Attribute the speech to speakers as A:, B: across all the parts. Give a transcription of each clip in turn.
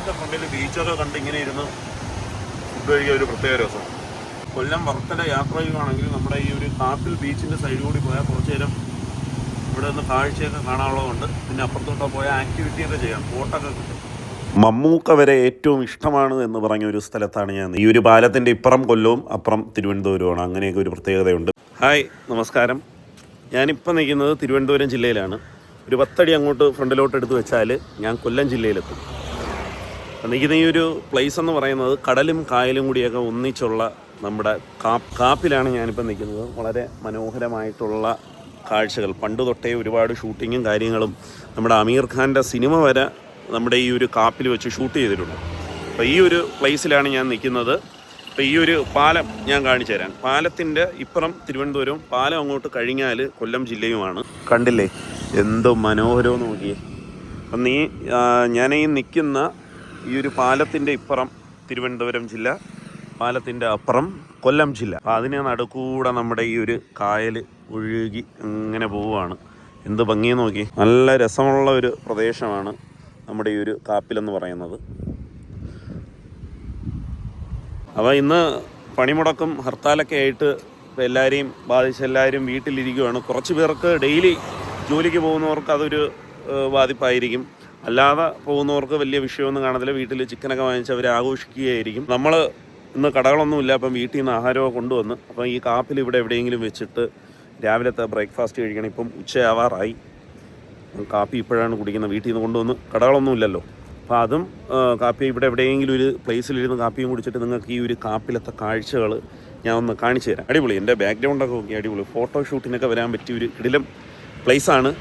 A: ബീച്ചിന്റെ ഫ്രണ്ടിൽ ബീച്ചൊക്കെ കണ്ട് ഇങ്ങനെ ഇരുന്ന് ഫുഡ് കഴിക്കാൻ ഒരു പ്രത്യേക രസം. കൊല്ലം വർത്തല യാത്ര ചെയ്യുകയാണെങ്കിൽ നമ്മുടെ ഈ ഒരു കാപ്പിൽ ബീച്ചിന്റെ സൈഡിൽ കൂടി പോയാൽ കുറച്ച് നേരം ഇവിടെ നിന്ന് കാഴ്ചയൊക്കെ കാണാനുള്ളതുകൊണ്ട് പിന്നെ അപ്പുറത്തോട്ടോ പോയാൽ ആക്ടിവിറ്റിയൊക്കെ ചെയ്യാം. ഫോട്ടൊക്കെ കിട്ടും. മമ്മൂക്ക വരെ ഏറ്റവും ഇഷ്ടമാണ് എന്ന് പറഞ്ഞ ഒരു സ്ഥലത്താണ് ഞാൻ. ഈ ഒരു പാലത്തിന്റെ ഇപ്പുറം കൊല്ലവും അപ്പുറം തിരുവനന്തപുരമാണ് അങ്ങനെയൊക്കെ ഒരു പ്രത്യേകതയുണ്ട്. ഹായ് നമസ്കാരം. ഞാനിപ്പോൾ നിൽക്കുന്നത് തിരുവനന്തപുരം ജില്ലയിലാണ്. ഒരു പത്തടി അങ്ങോട്ട് ഫ്രണ്ടിലോട്ട് എടുത്ത് വെച്ചാൽ ഞാൻ കൊല്ലം ജില്ലയിലെത്തും. നിൽക്കുന്ന ഈ ഒരു പ്ലേസ് എന്ന് പറയുന്നത് കടലും കായലും കൂടിയൊക്കെ ഒന്നിച്ചുള്ള നമ്മുടെ കാപ്പ് കാപ്പിലാണ് ഞാനിപ്പോൾ നിൽക്കുന്നത്. വളരെ മനോഹരമായിട്ടുള്ള കാഴ്ചകൾ. പണ്ട് തൊട്ടേ ഒരുപാട് ഷൂട്ടിങ്ങും കാര്യങ്ങളും നമ്മുടെ അമീർ ഖാന്റെ സിനിമ വരെ നമ്മുടെ ഈ ഒരു കാപ്പിൽ വെച്ച് ഷൂട്ട് ചെയ്തിട്ടുണ്ട്. അപ്പോൾ ഈ ഒരു പ്ലേസിലാണ് ഞാൻ നിൽക്കുന്നത്. അപ്പോൾ ഈ ഒരു പാലം ഞാൻ കാണിച്ചു തരാം. പാലത്തിന്റെ ഇപ്പുറം തിരുവനന്തപുരം പാലം അങ്ങോട്ട് കഴിഞ്ഞാൽ കൊല്ലം ജില്ലയുമാണ്. കണ്ടില്ലേ? എന്തോ മനോഹരമെന്ന് നോക്കിയേ. അപ്പം നീ ഞാനീ നിൽക്കുന്ന ഈ ഒരു പാലത്തിന്റെ ഇപ്പുറം തിരുവനന്തപുരം ജില്ല പാലത്തിന്റെ അപ്പുറം കൊല്ലം ജില്ല. അപ്പം അതിന് നടുക്കൂടെ നമ്മുടെ ഈ ഒരു കായൽ ഒഴുകി അങ്ങനെ പോവുകയാണ്. എന്ത് ഭംഗി നോക്കി. നല്ല രസമുള്ള ഒരു പ്രദേശമാണ് നമ്മുടെ ഈ ഒരു കാപ്പിലെന്ന് പറയുന്നത്. അപ്പോൾ ഇന്ന് പണിമുടക്കും ഹർത്താലൊക്കെ ആയിട്ട് ഇപ്പോൾ എല്ലാവരെയും ബാധിച്ച് എല്ലാവരും വീട്ടിലിരിക്കുകയാണ് കുറച്ച് പേർക്ക് ഡെയിലി ജോലിക്ക് പോകുന്നവർക്ക് അതൊരു ബാധിപ്പായിരിക്കും. അല്ലാതെ പോകുന്നവർക്ക് വലിയ വിഷയമൊന്നും കാണത്തില്ല. വീട്ടിൽ ചിക്കനൊക്കെ വാങ്ങിച്ച് അവർ ആഘോഷിക്കുകയായിരിക്കും. നമ്മൾ ഇന്ന് കടകളൊന്നുമില്ല. അപ്പം വീട്ടിൽ നിന്ന് ആഹാരമൊക്കെ കൊണ്ടുവന്ന് അപ്പം ഈ കാപ്പിൽ ഇവിടെ എവിടെയെങ്കിലും വെച്ചിട്ട് രാവിലത്തെ ബ്രേക്ക്ഫാസ്റ്റ് കഴിക്കണം. ഇപ്പം ഉച്ചയാവാറായി. കാപ്പി ഇപ്പോഴാണ് കുടിക്കുന്നത് വീട്ടിൽ നിന്ന് കൊണ്ടുവന്ന് കടകളൊന്നുമില്ലല്ലോ. അപ്പോൾ അതും കാപ്പി ഇവിടെ എവിടെയെങ്കിലും ഒരു പ്ലേസിലിരുന്ന് കാപ്പിയും കുടിച്ചിട്ട് നിങ്ങൾക്ക് ഈ ഒരു കാപ്പിലത്തെ കാഴ്ചകൾ ഞാൻ ഒന്ന് കാണിച്ചു തരാം. അടിപൊളി. എന്റെ ബാക്ക്ഗ്രൗണ്ടൊക്കെ നോക്കി അടിപൊളി. ഫോട്ടോഷൂട്ടിനൊക്കെ വരാൻ പറ്റിയ ഒരു കിടിലം പ്ലേസാണ്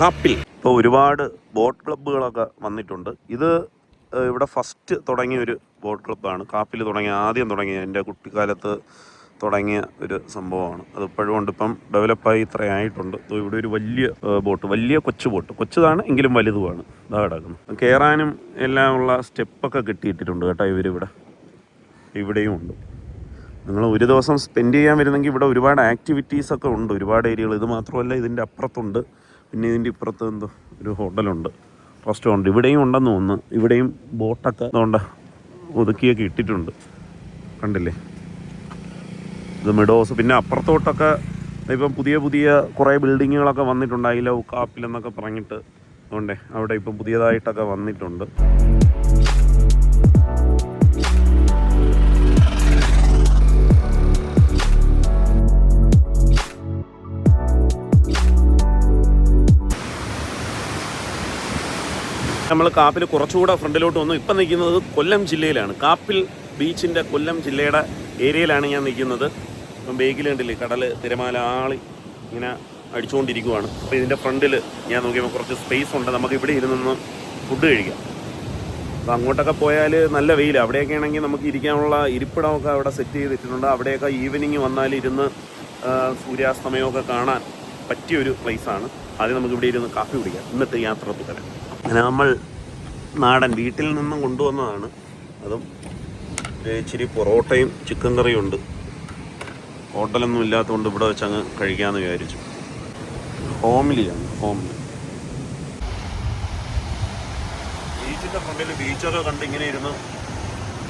A: കാപ്പിൽ. ഇപ്പോൾ ഒരുപാട് ബോട്ട് ക്ലബ്ബുകളൊക്കെ വന്നിട്ടുണ്ട്. ഇത് ഇവിടെ ഫസ്റ്റ് തുടങ്ങിയ ഒരു ബോട്ട് ക്ലബ്ബാണ്. കാപ്പിൽ തുടങ്ങിയ ആദ്യം തുടങ്ങിയ എന്റെ കുട്ടിക്കാലത്ത് തുടങ്ങിയ ഒരു സംഭവമാണ്. അത് ഇപ്പോഴും ഉണ്ട്. ഇപ്പം ഡെവലപ്പായി ഇത്രയായിട്ടുണ്ട് ഇവിടെ ഒരു വലിയ ബോട്ട് വലിയ കൊച്ചു ബോട്ട്. കൊച്ചതാണ് എങ്കിലും വലുതുമാണ്. ഇതാ കിടക്കുന്നത് കയറാനും എല്ലാം ഉള്ള സ്റ്റെപ്പൊക്കെ കിട്ടിയിട്ടിട്ടുണ്ട് കേട്ടോ ഇവരിവിടെ. ഇവിടെയും ഉണ്ട്. നിങ്ങൾ ഒരു ദിവസം സ്പെൻഡ് ചെയ്യാൻ വരുന്നെങ്കിൽ ഇവിടെ ഒരുപാട് ആക്ടിവിറ്റീസൊക്കെ ഉണ്ട്. ഒരുപാട് ഏരിയകൾ. ഇത് മാത്രമല്ല ഇതിന്റെ അപ്പുറത്തുണ്ട്. പിന്നെ ഇതിന്റെ ഇപ്പുറത്ത് എന്തോ ഒരു ഹോട്ടലുണ്ട്. റെസ്റ്റോറന്റ് ഇവിടെയും ഉണ്ടെന്ന് തോന്നുന്നു. ഇവിടെയും ബോട്ടൊക്കെ അതുകൊണ്ട് ഒതുക്കിയൊക്കെ ഇട്ടിട്ടുണ്ട്. കണ്ടില്ലേ? ഇത് മിഡോസ്. പിന്നെ അപ്പുറത്തോട്ടൊക്കെ ഇപ്പം പുതിയ പുതിയ കുറേ ബിൽഡിങ്ങുകളൊക്കെ വന്നിട്ടുണ്ട്. ഐ ലവ് കാപ്പിലെന്നൊക്കെ പറഞ്ഞിട്ട് അതുകൊണ്ടേ അവിടെ ഇപ്പം പുതിയതായിട്ടൊക്കെ വന്നിട്ടുണ്ട്. നമ്മൾ കാപ്പിൽ കുറച്ചുകൂടെ ഫ്രണ്ടിലോട്ട് വന്നു. ഇപ്പം നിൽക്കുന്നത് കൊല്ലം ജില്ലയിലാണ്. കാപ്പിൽ ബീച്ചിന്റെ കൊല്ലം ജില്ലയുടെ ഏരിയയിലാണ് ഞാൻ നിൽക്കുന്നത്. ഇപ്പം ബേഗിൽ കണ്ടില്ലേ കടൽ തിരമാല ആളി ഇങ്ങനെ അടിച്ചുകൊണ്ടിരിക്കുവാണ്. അപ്പോൾ ഇതിന്റെ ഫ്രണ്ടിൽ ഞാൻ നോക്കിയപ്പോൾ കുറച്ച് സ്പേസ് ഉണ്ട്. നമുക്ക് ഇവിടെ ഇരുന്നൊന്ന് ഫുഡ് കഴിക്കാം. അപ്പോൾ അങ്ങോട്ടൊക്കെ പോയാൽ നല്ല വെയിൽ അവിടെയൊക്കെ ആണെങ്കിൽ നമുക്ക് ഇരിക്കാനുള്ള ഇരിപ്പിടമൊക്കെ അവിടെ സെറ്റ് ചെയ്തിട്ടുണ്ട് അവിടെയൊക്കെ ഈവനിങ് വന്നാൽ ഇരുന്ന് സൂര്യാസ്തമയമൊക്കെ കാണാൻ പറ്റിയൊരു പ്ലേസാണ് ആദ്യം നമുക്ക് ഇവിടെ ഇരുന്ന് കാപ്പി കുടിക്കാം. ഇന്നത്തെ യാത്ര തുടരാം അങ്ങനെ നമ്മൾ നാടൻ വീട്ടിൽ നിന്നും കൊണ്ടുവന്നതാണ്. അതും ഇച്ചിരി പൊറോട്ടയും ചിക്കൻ കറിയും ഉണ്ട്. ഹോട്ടലൊന്നും ഇല്ലാത്തതുകൊണ്ട് ഇവിടെ വെച്ച് അങ്ങ് കഴിക്കാമെന്ന് വിചാരിച്ചു. ഹോമിലിയാണ് ഹോമിലി. ബീച്ചിന്റെ ഫ്രണ്ടിൽ ബീച്ചൊക്കെ കണ്ട് ഇങ്ങനെ ഇരുന്ന്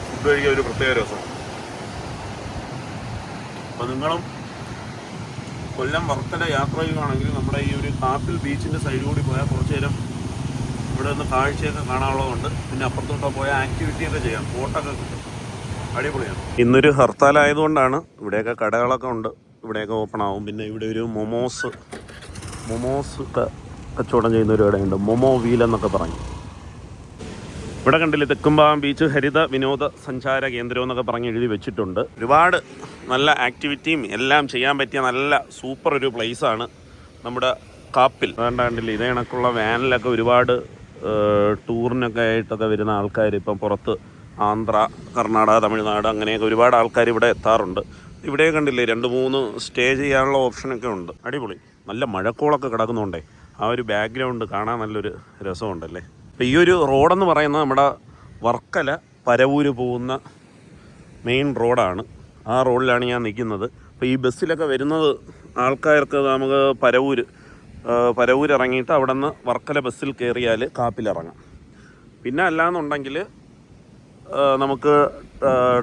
A: ഫുഡ് കഴിക്കാൻ ഒരു പ്രത്യേക രസം. അപ്പം നിങ്ങളും കൊല്ലം വർത്തല യാത്ര ചെയ്യുകയാണെങ്കിൽ നമ്മുടെ ഈ ഒരു കാപ്പിൽ ബീച്ചിന്റെ സൈഡിൽ കൂടി പോയാൽ കുറച്ച് നേരം ഇവിടെ നിന്ന് കാഴ്ചയൊക്കെ കാണാനുള്ളതുകൊണ്ട് പിന്നെ അപ്പുറത്തോട്ടോ പോയാൽ ആക്ടിവിറ്റിയൊക്കെ ചെയ്യാം. ഫോട്ടൊക്കെ കിട്ടും. അടിപൊളിയാണ്. ഇന്നൊരു ഹർത്താൽ ആയതുകൊണ്ടാണ് ഇവിടെയൊക്കെ കടകളൊക്കെ ഉണ്ട്. ഇവിടെയൊക്കെ ഓപ്പൺ ആവും. പിന്നെ ഇവിടെ ഒരു മൊമോസ് മൊമോസ് കച്ചവടം ചെയ്യുന്ന ഒരു കടയുണ്ട് മൊമോ വീൽ എന്നൊക്കെ പറഞ്ഞു ഇവിടെ കണ്ടില്ലേ തെക്കുംഭാഗം ബീച്ച് ഹരിത വിനോദ സഞ്ചാര കേന്ദ്രം എന്നൊക്കെ പറഞ്ഞ് എഴുതി വെച്ചിട്ടുണ്ട്. ഒരുപാട് നല്ല ആക്ടിവിറ്റിയും എല്ലാം ചെയ്യാൻ പറ്റിയ നല്ല സൂപ്പർ ഒരു പ്ലേസാണ് നമ്മുടെ കാപ്പിൽ. അതുകൊണ്ട് കണ്ടില്ലേ ഇതേ കണക്കുള്ള വാനിലൊക്കെ ഒരുപാട് ടൂറിനൊക്കെ ആയിട്ടൊക്കെ വരുന്ന ആൾക്കാർ ഇപ്പം പുറത്ത് ആന്ധ്ര കർണാടക തമിഴ്നാട് അങ്ങനെയൊക്കെ ഒരുപാട് ആൾക്കാർ ഇവിടെ എത്താറുണ്ട്. ഇവിടെ കണ്ടില്ലേ രണ്ട് മൂന്ന് സ്റ്റേ ചെയ്യാനുള്ള ഓപ്ഷനൊക്കെ ഉണ്ട്. അടിപൊളി. നല്ല മഴക്കോളൊക്കെ കിടക്കുന്നുണ്ടേ ആ ഒരു ബാക്ക്ഗ്രൗണ്ട് കാണാൻ നല്ലൊരു രസമുണ്ടല്ലേ? അപ്പോൾ ഈ ഒരു റോഡെന്ന് പറയുന്നത് നമ്മുടെ വർക്കല പരവൂര് പോകുന്ന മെയിൻ റോഡാണ്. ആ റോഡിലാണ് ഞാൻ നിൽക്കുന്നത്. അപ്പോൾ ഈ ബസ്സിലൊക്കെ വരുന്നത് ആൾക്കാർക്ക് നമുക്ക് പരവൂര് ആ, പരവൂര് ഇറങ്ങിയിട്ട് അവിടെ നിന്ന് വർക്കല ബസ്സിൽ കയറിയാൽ കാപ്പിലിറങ്ങാം പിന്നെ അല്ലാന്നുണ്ടെങ്കിൽ നമുക്ക്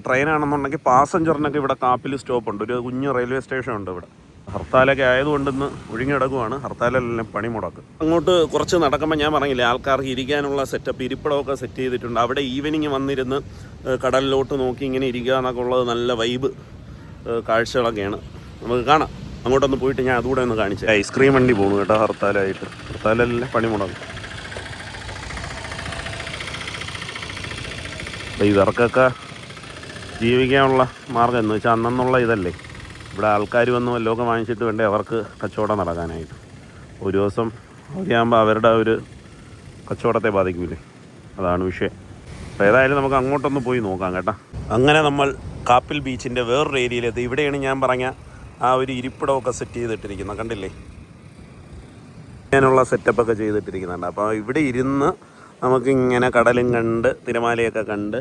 A: ട്രെയിൻ ആണെന്നുണ്ടെങ്കിൽ പാസഞ്ചറിനൊക്കെ ഇവിടെ കാപ്പിൽ സ്റ്റോപ്പുണ്ട് ഒരു കുഞ്ഞ് റെയിൽവേ സ്റ്റേഷൻ ഉണ്ട് ഇവിടെ. ഹർത്താലൊക്കെ ആയതുകൊണ്ട് ഇന്ന് ഒഴിഞ്ഞിടക്കുവാണ് ഹർത്താലെല്ലാം പണി മുടക്കും. അങ്ങോട്ട് കുറച്ച് നടക്കുമ്പോൾ ഞാൻ പറഞ്ഞില്ലേ ആൾക്കാർക്ക് ഇരിക്കാനുള്ള സെറ്റപ്പ് ഇരിപ്പിടമൊക്കെ സെറ്റ് ചെയ്തിട്ടുണ്ട്. അവിടെ ഈവനിങ് വന്നിരുന്ന് കടലിലോട്ട് നോക്കി ഇങ്ങനെ ഇരിക്കുക എന്നൊക്കെ ഉള്ളത് നല്ല വൈബ് കാഴ്ചകളൊക്കെയാണ്. നമുക്ക് കാണാം. അങ്ങോട്ടൊന്ന് പോയിട്ട് ഞാൻ അതുകൂടെ ഒന്ന് കാണിച്ചു. ഐസ്ക്രീം വണ്ടി പോകുന്നു കേട്ടോ ഹർത്താലായിട്ട്. ഹർത്താലല്ലേ പണി മുടക്കും അപ്പോൾ ഇവർക്കൊക്കെ ജീവിക്കാനുള്ള മാർഗം എന്ന് വെച്ചാൽ അന്നെന്നുള്ള ഇതല്ലേ. ഇവിടെ ആൾക്കാർ വന്ന് വല്ലതൊക്കെ വാങ്ങിച്ചിട്ട് വേണ്ടേ അവർക്ക് കച്ചവടം നടക്കാനായിട്ട്. ഒരു ദിവസം അവധിയാകുമ്പോൾ അവരുടെ ഒരു കച്ചവടത്തെ ബാധിക്കൂലേ. അതാണ് വിഷയം. അപ്പോൾ ഏതായാലും നമുക്ക് അങ്ങോട്ടൊന്ന് പോയി നോക്കാം കേട്ടോ. അങ്ങനെ നമ്മൾ കാപ്പിൽ ബീച്ചിന്റെ വേറൊരു ഏരിയയിലെത്തി. ഇവിടെയാണ് ഞാൻ പറഞ്ഞ ആ ഒരു ഇരിപ്പിടമൊക്കെ സെറ്റ് ചെയ്തിട്ടിരിക്കുന്നത് കണ്ടില്ലേ? ഇങ്ങനെയുള്ള സെറ്റപ്പൊക്കെ ചെയ്തിട്ടിരിക്കുന്നുണ്ട്. അപ്പോൾ ഇവിടെ ഇരുന്ന് നമുക്ക് ഇങ്ങനെ കടലും കണ്ട് തിരമാലയൊക്കെ കണ്ട്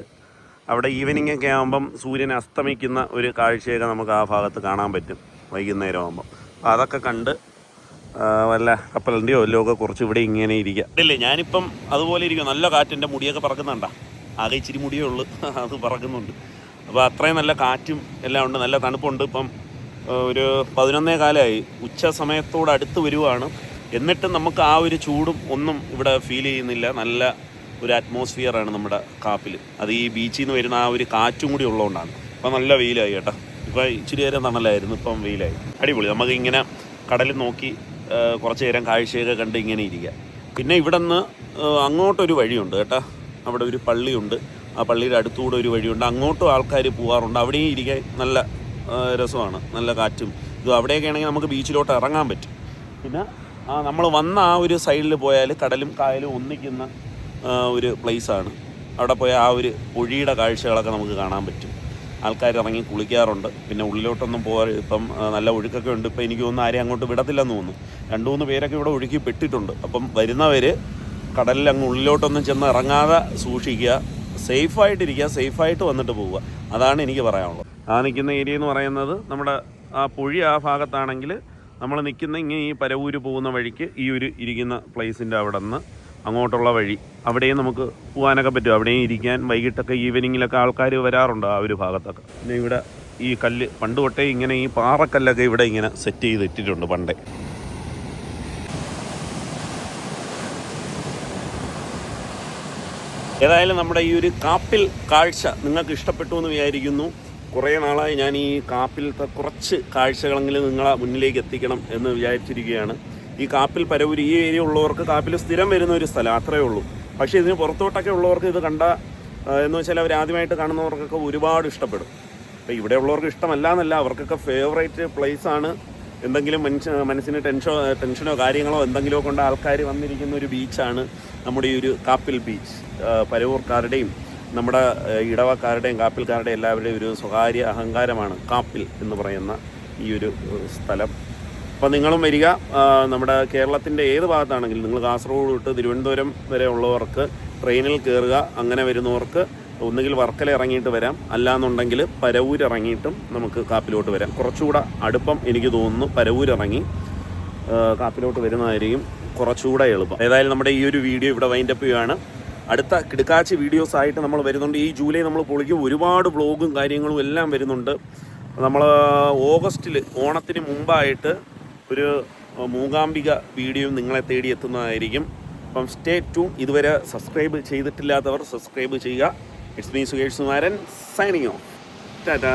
A: അവിടെ ഈവനിങ് ഒക്കെ ആകുമ്പം സൂര്യൻ അസ്തമിക്കുന്ന ഒരു കാഴ്ചയൊക്കെ നമുക്ക് ആ ഭാഗത്ത് കാണാൻ പറ്റും വൈകുന്നേരം ആകുമ്പം അപ്പോൾ അതൊക്കെ കണ്ട് വല്ല കപ്പലിന്റെയോ ഒക്കെ കുറച്ച് ഇവിടെ ഇങ്ങനെ ഇരിക്കുക ഇല്ലേ ഞാനിപ്പം അതുപോലെ ഇരിക്കും നല്ല കാറ്റിന്റെ മുടിയൊക്കെ പറക്കുന്നുണ്ടാ. ആകെ ഇച്ചിരി മുടിയേ ഉള്ളൂ. അത് പറക്കുന്നുണ്ട്. അപ്പോൾ അത്രയും നല്ല കാറ്റും എല്ലാം ഉണ്ട്. നല്ല തണുപ്പുണ്ട്. ഇപ്പം ഒരു പതിനൊന്നേ കാലമായി ഉച്ച സമയത്തോട് അടുത്ത് വരുവാണ്. എന്നിട്ടും നമുക്ക് ആ ഒരു ചൂടും ഒന്നും ഇവിടെ ഫീൽ ചെയ്യുന്നില്ല. നല്ല ഒരു അറ്റ്മോസ്ഫിയറാണ് നമ്മുടെ കാപ്പിൽ അത് ഈ ബീച്ചിൽ നിന്ന് വരുന്ന ആ ഒരു കാറ്റും കൂടി ഉള്ളതുകൊണ്ടാണ് ഇപ്പം നല്ല വെയിലായി കേട്ടോ. ഇപ്പം ഇച്ചിരി നേരം തണലായിരുന്നു ഇപ്പം വെയിലായി. അടിപൊളി. നമുക്ക് ഇങ്ങനെ കടലിൽ നോക്കി കുറച്ച് നേരം കാഴ്ചയൊക്കെ കണ്ട് ഇങ്ങനെ ഇരിക്കുക പിന്നെ ഇവിടെ നിന്ന് അങ്ങോട്ടൊരു വഴിയുണ്ട് കേട്ടോ. അവിടെ ഒരു പള്ളിയുണ്ട്. ആ പള്ളിയുടെ അടുത്തുകൂടെ ഒരു വഴിയുണ്ട്. അങ്ങോട്ടും ആൾക്കാർ പോകാറുണ്ട് അവിടെയും ഇരിക്കാൻ നല്ല രസമാണ്. നല്ല കാറ്റും ഇത്. അവിടെയൊക്കെ ആണെങ്കിൽ നമുക്ക് ബീച്ചിലോട്ട് ഇറങ്ങാൻ പറ്റും. പിന്നെ നമ്മൾ വന്ന ആ ഒരു സൈഡിൽ പോയാൽ കടലും കായലും ഒന്നിക്കുന്ന ഒരു പ്ലേസാണ് അവിടെ പോയ ആ ഒരു പുഴിയുടെ കാഴ്ചകളൊക്കെ നമുക്ക് കാണാൻ പറ്റും. ആൾക്കാർ ഇറങ്ങി കുളിക്കാറുണ്ട്. പിന്നെ ഉള്ളിലോട്ടൊന്നും പോകാൻ ഇപ്പം നല്ല ഒഴുക്കൊക്കെ ഉണ്ട്. ഇപ്പം എനിക്ക് തോന്നുന്നു ആരെയും അങ്ങോട്ട് വിടത്തില്ലെന്ന് തോന്നുന്നു. രണ്ട് മൂന്ന് പേരൊക്കെ ഇവിടെ ഒഴുക്കി പെട്ടിട്ടുണ്ട്. അപ്പം വരുന്നവർ കടലിൽ അങ്ങ് ഉള്ളിലോട്ടൊന്നും ചെന്ന് ഇറങ്ങാതെ സൂക്ഷിക്കുക. സേഫായിട്ടിരിക്കുക സേഫായിട്ട് വന്നിട്ട് പോവുക. അതാണ് എനിക്ക് പറയാനുള്ളത്. ആ നിൽക്കുന്ന ഏരിയ എന്ന് പറയുന്നത് നമ്മുടെ ആ പുഴി ആ ഭാഗത്താണെങ്കിൽ നമ്മൾ നിൽക്കുന്ന ഇങ്ങനെ ഈ പരവൂര് പോകുന്ന വഴിക്ക് ഈ ഒരു ഇരിക്കുന്ന പ്ലേസിന്റെ അവിടെ നിന്ന് അങ്ങോട്ടുള്ള വഴി. അവിടെയും നമുക്ക് പോകാനൊക്കെ പറ്റും. അവിടെയും ഇരിക്കാൻ വൈകിട്ടൊക്കെ ഈവനിങ്ങിലൊക്കെ ആൾക്കാർ വരാറുണ്ട് ആ ഒരു ഭാഗത്തൊക്കെ. പിന്നെ ഇവിടെ ഈ കല്ല് പണ്ട് തൊട്ടേ ഇങ്ങനെ ഈ പാറക്കല്ലൊക്കെ ഇവിടെ ഇങ്ങനെ സെറ്റ് ചെയ്തിട്ടിട്ടുണ്ട് പണ്ടേ. ഏതായാലും നമ്മുടെ ഈ ഒരു കാപ്പിൽ കാഴ്ച നിങ്ങൾക്ക് ഇഷ്ടപ്പെട്ടു എന്ന് വിചാരിക്കുന്നു. കുറേ നാളായി ഞാൻ ഈ കാപ്പിലത്തെ കുറച്ച് കാഴ്ചകളെങ്കിലും നിങ്ങളെ മുന്നിലേക്ക് എത്തിക്കണം എന്ന് വിചാരിച്ചിരിക്കുകയാണ്. ഈ കാപ്പിൽ പരവൂർ ഈ ഏരിയ ഉള്ളവർക്ക് കാപ്പിൽ സ്ഥിരം വരുന്ന ഒരു സ്ഥലം അത്രയേ ഉള്ളൂ. പക്ഷേ ഇതിന് പുറത്തോട്ടൊക്കെ ഉള്ളവർക്ക് ഇത് കണ്ട എന്ന് വെച്ചാൽ അവർ ആദ്യമായിട്ട് കാണുന്നവർക്കൊക്കെ ഒരുപാട് ഇഷ്ടപ്പെടും. അപ്പോൾ ഇവിടെ ഉള്ളവർക്ക് ഇഷ്ടമല്ല എന്നല്ല അവർക്കൊക്കെ ഫേവറേറ്റ് പ്ലേസ് ആണ് എന്തെങ്കിലും മനുഷ്യ മനസ്സിന് ടെൻഷനോ ടെൻഷനോ കാര്യങ്ങളോ എന്തെങ്കിലുമൊക്കെ കൊണ്ട് ആൾക്കാർ വന്നിരിക്കുന്ന ഒരു ബീച്ചാണ് നമ്മുടെ ഈ ഒരു കാപ്പിൽ ബീച്ച്. പരവൂർക്കാരുടെയും നമ്മുടെ ഇടവക്കാരുടെയും കാപ്പിൽക്കാരുടെയും എല്ലാവരുടെയും ഒരു സ്വകാര്യ അഹങ്കാരമാണ് കാപ്പിൽ എന്ന് പറയുന്ന ഈ ഒരു സ്ഥലം. അപ്പോൾ നിങ്ങളും വരിക. നമ്മുടെ കേരളത്തിന്റെ ഏത് ഭാഗത്താണെങ്കിലും നിങ്ങൾ കാസർഗോഡ് തൊട്ട് തിരുവനന്തപുരം വരെ ഉള്ളവർക്ക് ട്രെയിനിൽ കയറുക അങ്ങനെ വരുന്നവർക്ക് ഒന്നുകിൽ വർക്കല ഇറങ്ങിയിട്ട് വരാം. അല്ലാന്നുണ്ടെങ്കിൽ പരവൂർ ഇറങ്ങിയിട്ടും നമുക്ക് കാപ്പിലോട്ട് വരാം. കുറച്ചുകൂടെ അടുപ്പം എനിക്ക് തോന്നുന്നു പരവൂർ ഇറങ്ങി കാപ്പിലോട്ട് വരുന്നതായിരിക്കും കുറച്ചുകൂടെ എളുപ്പം. ഏതായാലും നമ്മുടെ ഈ ഒരു വീഡിയോ ഇവിടെ വൈൻഡപ്പ് ചെയ്യുകയാണ് അടുത്ത കിടക്കാച്ചി വീഡിയോസ് ആയിട്ട് നമ്മൾ വരുന്നുണ്ട്. ഈ ജൂലൈ നമ്മൾ പൊളിക്കും. ഒരുപാട് വ്ളോഗും കാര്യങ്ങളും എല്ലാം വരുന്നുണ്ട്. നമ്മൾ ഓഗസ്റ്റിൽ ഓണത്തിന് മുമ്പായിട്ട് ഒരു മൂകാംബിക വീഡിയോ നിങ്ങളെ തേടി എത്തുന്നതായിരിക്കും. അപ്പം സ്റ്റേ ടു ഇതുവരെ സബ്സ്ക്രൈബ് ചെയ്തിട്ടില്ലാത്തവർ സബ്സ്ക്രൈബ് ചെയ്യുക. It's me Sukesh Sumaran signing off tata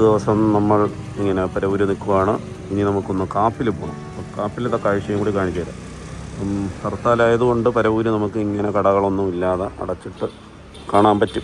A: ദിവസം നമ്മൾ ഇങ്ങനെ പരവൂര് നിൽക്കുവാണ്. ഇനി നമുക്കൊന്ന് കാപ്പിൽ പോകണം കാപ്പിലത്തെ കാഴ്ചയും കൂടി കാണിച്ചു തരാം. ഹർത്താലായതുകൊണ്ട് പരവൂര് നമുക്ക് ഇങ്ങനെ കടകളൊന്നും ഇല്ലാതെ അടച്ചിട്ട് കാണാൻ പറ്റും.